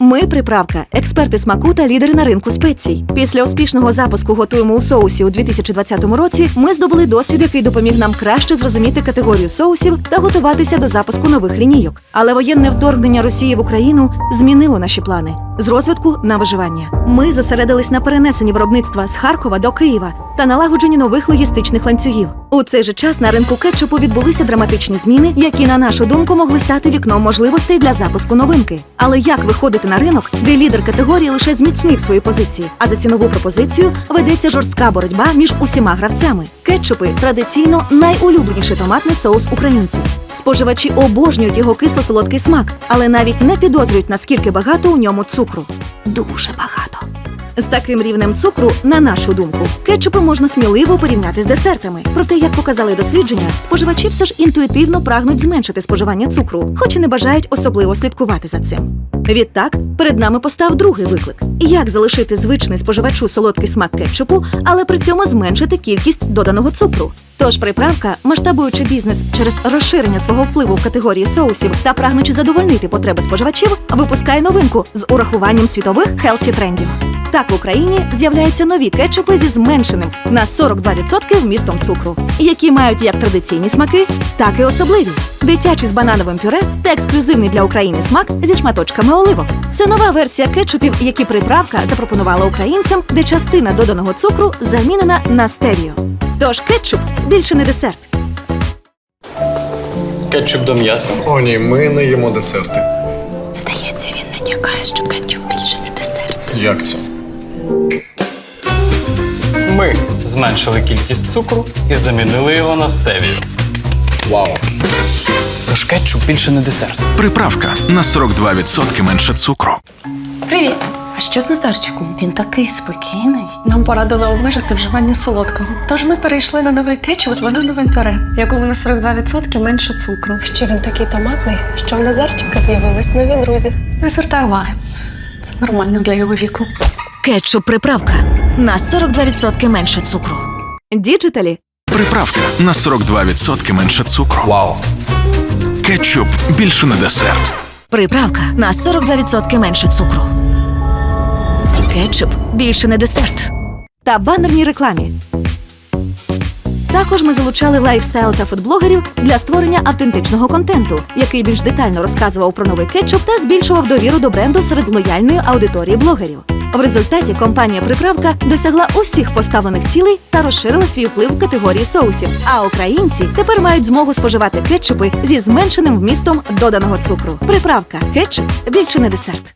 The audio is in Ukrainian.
Ми приправка, експерти смаку та лідери на ринку спецій. Після успішного запуску готуємо у соусі у 2020 році. Ми здобули досвід, який допоміг нам краще зрозуміти категорію соусів та готуватися до запуску нових лінійок. Але воєнне вторгнення Росії в Україну змінило наші плани з розвитку на виживання. Ми зосередились на перенесенні виробництва з Харкова до Києва та налагодженні нових логістичних ланцюгів. У цей же час на ринку кетчупу відбулися драматичні зміни, які, на нашу думку, могли стати вікном можливостей для запуску новинки. Але як виходити на ринок, де лідер категорії лише зміцнив свої позиції, а за цінову пропозицію ведеться жорстка боротьба між усіма гравцями. Кетчупи традиційно найулюбленіший томатний соус українців. Споживачі обожнюють його кисло-солодкий смак, але навіть не підозрюють, наскільки багато у ньому цукру. Дуже багато. З таким рівнем цукру, на нашу думку, кетчупи можна сміливо порівняти з десертами. Проте, як показали дослідження, споживачі все ж інтуїтивно прагнуть зменшити споживання цукру, хоч і не бажають особливо слідкувати за цим. Відтак, перед нами постав другий виклик: як залишити звичний споживачу солодкий смак кетчупу, але при цьому зменшити кількість доданого цукру. Тож приправка, масштабуючи бізнес через розширення свого впливу в категорії соусів та прагнучи задовольнити потреби споживачів, випускає новинку з урахуванням світових хелсі трендів. Так в Україні з'являються нові кетчупи зі зменшеним на 42% вмістом цукру, які мають як традиційні смаки, так і особливі. Дитячий з банановим пюре та ексклюзивний для України смак зі шматочками оливок. Це нова версія кетчупів, які приправка запропонувала українцям, де частина доданого цукру замінена на стевію. Тож кетчуп більше не десерт. Кетчуп до м'яса. О, ні, ми не їмо десерти. Здається, він натякає, що кетчуп більше не десерт. Як це? Ми зменшили кількість цукру і замінили його на стевію. Вау. Тож кетчуп більше не десерт. Приправка на 42% менше цукру. Привіт! А що з Назарчиком? Він такий спокійний. Нам порадили обмежити вживання солодкого. Тож ми перейшли на новий кетчуп з банановим пюре, якому на 42% менше цукру. Ще він такий томатний, що в Назарчика з'явились нові друзі. Не звертай уваги. Це нормально для його віку. Кетчуп приправка на 42% менше цукру. Діджиталі Приправка на 42% менше цукру. Вау! Кетчуп більше не десерт. Приправка на 42% менше цукру. Кетчуп більше не десерт. Та банерній рекламі. Також ми залучали лайфстайл та фудблогерів для створення автентичного контенту, який більш детально розказував про новий кетчуп та збільшував довіру до бренду серед лояльної аудиторії блогерів. В результаті компанія Приправка досягла усіх поставлених цілей та розширила свій вплив в категорії соусів. А українці тепер мають змогу споживати кетчупи зі зменшеним вмістом доданого цукру. Приправка кетчуп більше не десерт.